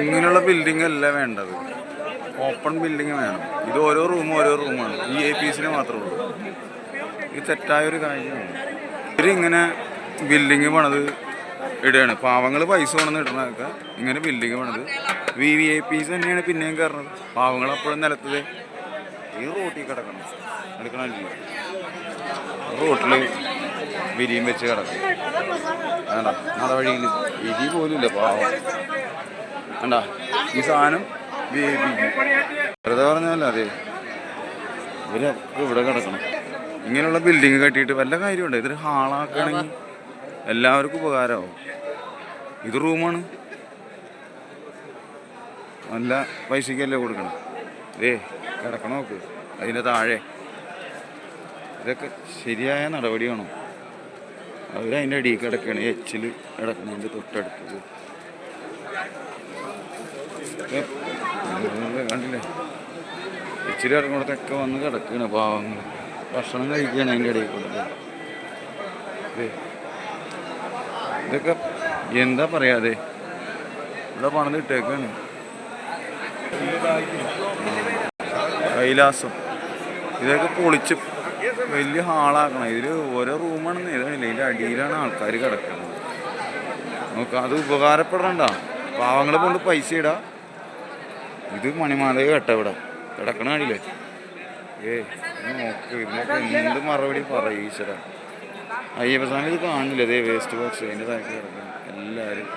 ഇങ്ങനെയുള്ള ബിൽഡിംഗ് അല്ല വേണ്ടത്. ഓപ്പൺ ബിൽഡിംഗ് വേണം. ഇത് ഓരോ റൂം ഓരോ റൂമാണ്. ഈ എ പി എസിന് മാത്രമേ ഉള്ളൂ. ഇത് തെറ്റായ ഒരു കാര്യമാണ്. ഇവരിങ്ങനെ ബിൽഡിംഗ് പണിത് ഇടുകയാണ്. പാവങ്ങൾ പൈസ വേണമെന്ന് ഇടണതൊക്കെ ഇങ്ങനെ ബിൽഡിംഗ് പണിത് വി വി ഐ പീസ് തന്നെയാണ് പിന്നെയും കയറുന്നത് പാവങ്ങൾ അപ്പോഴും നിലത്തത്. ഈ റോട്ടിൽ കിടക്കണം. എടുക്കണമല്ലോ റോട്ടിൽ വിരിയും വെച്ച് കിടക്കും. വേണ്ട. നടവഴിയിൽ വിരി പോലും ഇല്ല പാവം. വേണ്ട. ഈ സാധനം വെറുതെ അതെ. ഇവിടെ കിടക്കണം. ഇങ്ങനെയുള്ള ബിൽഡിങ് കെട്ടിയിട്ട് വല്ല കാര്യമുണ്ട്? ഇതൊരു ഹാളാക്കുകയാണെങ്കിൽ എല്ലാവർക്കും ഉപകാരമാവും. ഇത് റൂമാണ് നല്ല പൈസക്കല്ലേ കൊടുക്കണം? ഏ കിടക്കണം നോക്ക്. അതിന്റെ താഴെ. ഇതൊക്കെ ശരിയായ നടപടിയാണോ? അവരതിന്റെ അടിയിൽ കിടക്കുകയാണ്. എച്ചിൽ കിടക്കുന്നതിന്റെ തൊട്ടടുത്തത്. കണ്ടില്ലേ? ഇച്ചിരി ഇറങ്ങോടത്തൊക്കെ വന്ന് കിടക്കുകയാണ് പാവങ്ങൾ ഭക്ഷണം കഴിക്കുകയാണ് അതിന്റെ ഇടയിൽ കൂടെ. ഇതൊക്കെ എന്താ പറയാതെ ഇവിടെ പണിത് ഇട്ടേക്കാണ്. കൈലാസം. ഇതൊക്കെ പൊളിച്ച് വലിയ ഹാളാക്കണം. ഇതിൽ ഓരോ റൂമാണെന്ന് ഇതല്ല ഇതിന്റെ അടിയിലാണ് ആൾക്കാർ കിടക്കുന്നത്. നമുക്ക് അത് ഉപകാരപ്പെടണ്ട. പാവങ്ങളെ കൊണ്ട് പൈസ ഇടാ. ഇത് മണിമാലയ കേട്ടോ ഇവിടെ. കിടക്കണ കാണില്ലേ? ഏ നോക്ക്. എന്ത് മറുപടി പറയും ഈശ്വര. അയ്യപ്പസ്വാമി ഇത് കാണില്ല. ഇതേ വേസ്റ്റ് ബോക്സ് അതിന്റെ താഴേക്ക് കിടക്കണം എല്ലാവരും